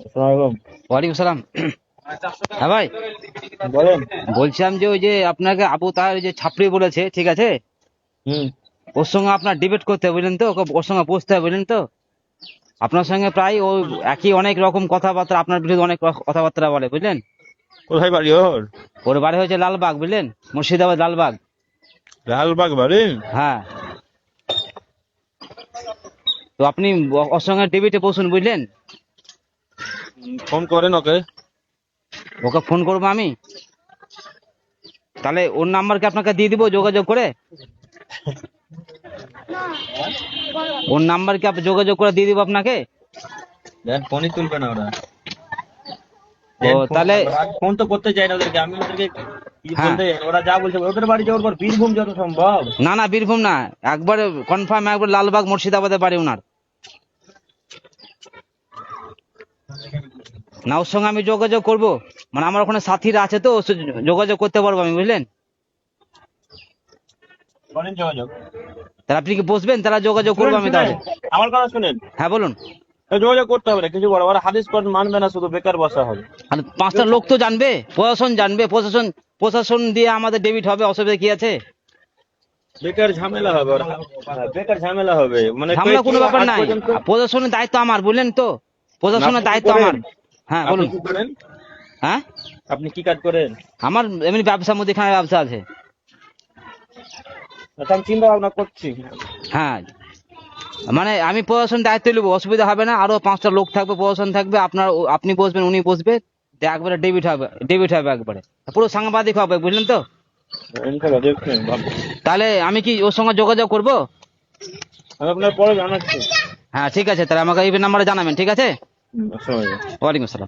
আসসালামু ওয়ালাইকুম সালাম। হ্যাঁ ভাই বলেন। বলছিলাম যে ওই যে আপনাকে আবু তাহের যে ছাপড়ি বলেছে ঠিক আছে? হুম। ওর সঙ্গে আপনার ডিবেট করতে হবে বুঝলেন তো? ওর সঙ্গে বসতে হবে বুঝলেন তো? আপনার সঙ্গে প্রায় ও একই অনেক রকম কথাবার্তা আপনার বিরুদ্ধে অনেক কথাবার্তা বলে বুঝলেন? কোথায় বাড়ি ওর? ওর বাড়ি হয়েছে লালবাগ বুঝলেন? মুর্শিদাবাদ লালবাগ। লালবাগ বাড়ি? হ্যাঁ। তো আপনি ওর সঙ্গে ডিবেটে বসুন বুঝলেন? ফোন করেন ওকে। ওকে ফোন করব আমি? তাহলে ওর নাম্বার কি আপনাকে দিয়ে দিব যোগাযোগ করে? ওর নাম্বার কি যোগাযোগ করে দিয়ে দিব আপনাকে? দেন ফোনই তুলবে না ওরা। ও তাহলে ফোন তো করতে চাই না ওদেরকে আমি ওদেরকে হ্যাঁ। ওরা যা বলছে ওদের বাড়ি যাওয়ার পর বীরভূম যত সম্ভব। না না বীরভূম না। একবারে কনফার্ম একবার লালবাগ মুর্শিদাবাদে বাড়ি ওনার। না ওর সঙ্গে আমি যোগাযোগ করব। মানে আমার ওখানে সাথীরা আছে তো যোগাযোগ করতে পারব আমি বুঝলেন? যোগাযোগ। তাহলে আপনি কি বসবেন? তাহলে যোগাযোগ করব আমি তাহলে। আমার কথা শুনেন। হ্যাঁ বলুন। যোগাযোগ করতে হবে কিছু বড় ওরা হাদিস মানবে না শুধু বেকার বসা হবে। আর পাঁচটা লোক তো জানবে প্রশাসন জানবে। প্রশাসন প্রশাসন দিয়ে আমাদের ডেবিট হবে অসুবিধা কি আছে? বেকার ঝামেলা হবে হ্যাঁ, বেকার ঝামেলা হবে। মানে ঝামেলা কোনো ব্যাপার নাই। প্রশাসনের দায়িত্ব আমার বুঝলেন তো? প্রশাসনের দায়িত্ব আমার। হ্যাঁ বলুন। হ্যাঁ? আপনি কি কাজ করেন? আমার এমনি ব্যবসা মুদিখানা ব্যবসা আছে। আচ্ছা, আমি চিন্তা ভাবনা করছি। হ্যাঁ। মানে আমি প্রশাসন দায়িত্ব নেব অসুবিধা হবে না। আরও পাঁচটা লোক থাকবে প্রশাসন থাকবে আপনার আপনি বসবেন উনি বসবে। একবারে ডেবিট হবে ডেবিট হবে একবারে। পুরো সাংবাদিক হবে বুঝলেন তো? তাহলে আমি কি ওর সঙ্গে যোগাযোগ করব? আমি আপনার পরে জানাচ্ছি। হ্যাঁ ঠিক আছে তাহলে আমাকে এই নাম্বারে জানাবেন ঠিক আছে? वालेकुम असलम